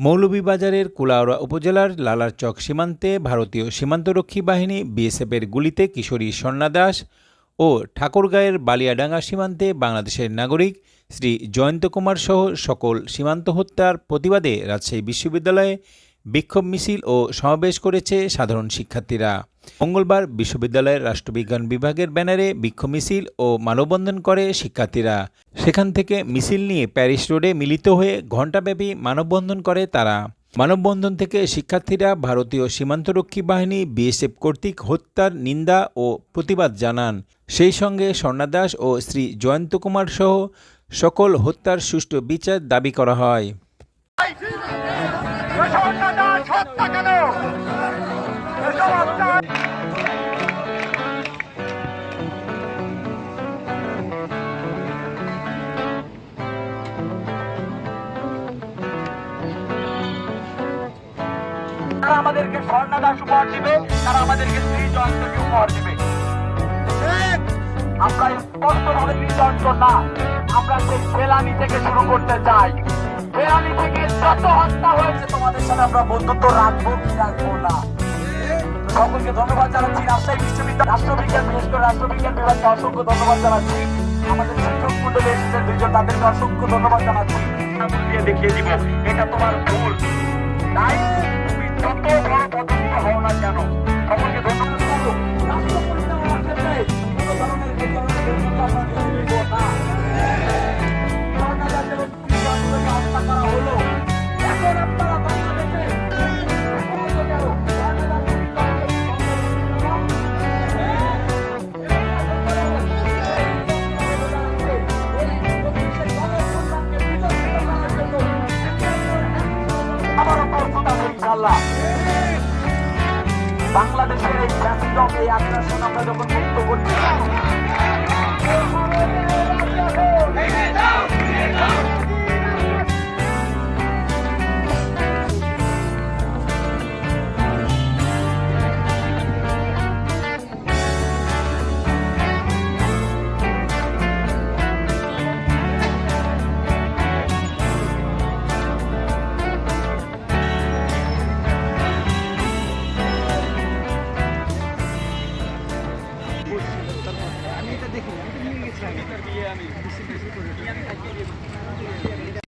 মৌলভীবাজারের কুলাউড়া উপজেলার লালারচক সীমান্তে ভারতীয় সীমান্তরক্ষী বাহিনী বিএসএফের গুলিতে কিশোরী স্বর্ণা দাস ও ঠাকুরগাঁয়ের বালিয়াডাঙ্গা সীমান্তে বাংলাদেশের নাগরিক শ্রী জয়ন্ত কুমার সহ সকল সীমান্ত হত্যার প্রতিবাদে রাজশাহী বিশ্ববিদ্যালয়ে বিক্ষোভ মিছিল ও সমাবেশ করেছে সাধারণ শিক্ষার্থীরা। মঙ্গলবার বিশ্ববিদ্যালয়ের রাষ্ট্রবিজ্ঞান বিভাগের ব্যানারে বিক্ষোভ মিছিল ও মানববন্ধন করে শিক্ষার্থীরা। সেখান থেকে মিছিল নিয়ে প্যারিস রোডে মিলিত হয়ে ঘণ্টাব্যাপী মানববন্ধন করে তারা। মানববন্ধন থেকে শিক্ষার্থীরা ভারতীয় সীমান্তরক্ষী বাহিনী, বিএসএফ কর্তৃক হত্যার নিন্দা ও প্রতিবাদ জানান। সেই সঙ্গে স্বর্ণা দাস ও শ্রী জয়ন্ত কুমার সহ সকল হত্যার সুষ্ঠু বিচার দাবি করা হয়। আমাদেরকে স্বর্ণদাস উপহার দিবে, তারা আমাদেরকে শ্রী জয়ন্তকে উপহার দিবে। আমরা স্পষ্ট ভাবে নির্দন্ত না, আমরা সেই ফেলানি থেকে শুরু করতে চাই। থেকে যত হত্যা হয়েছে তোমাদের সাথে আমরা বন্ধুত্ব রাখব কি রাখব না। সকলকে ধন্যবাদ জানাচ্ছি। রাজশাহী বিশ্ববিদ্যালয় রাষ্ট্রবিজ্ঞান বিশেষ করে রাষ্ট্রবিজ্ঞান বিভাগকে অসংখ্য ধন্যবাদ জানাচ্ছি। আমাদের শিক্ষক মন্ডলী এসেছেন দুইজন তাদেরকে অসংখ্য ধন্যবাদ জানাচ্ছি। দিয়ে দেখিয়ে দিব এটা তোমার ভুল। তাই তুমি যত বড় পদস্থ হও না কেন ইনশাআল্লাহ। বাংলাদেশের এই ফ্যাসিজম এই আগ্রাসন আমরা যখন মুক্ত করছি Il y avait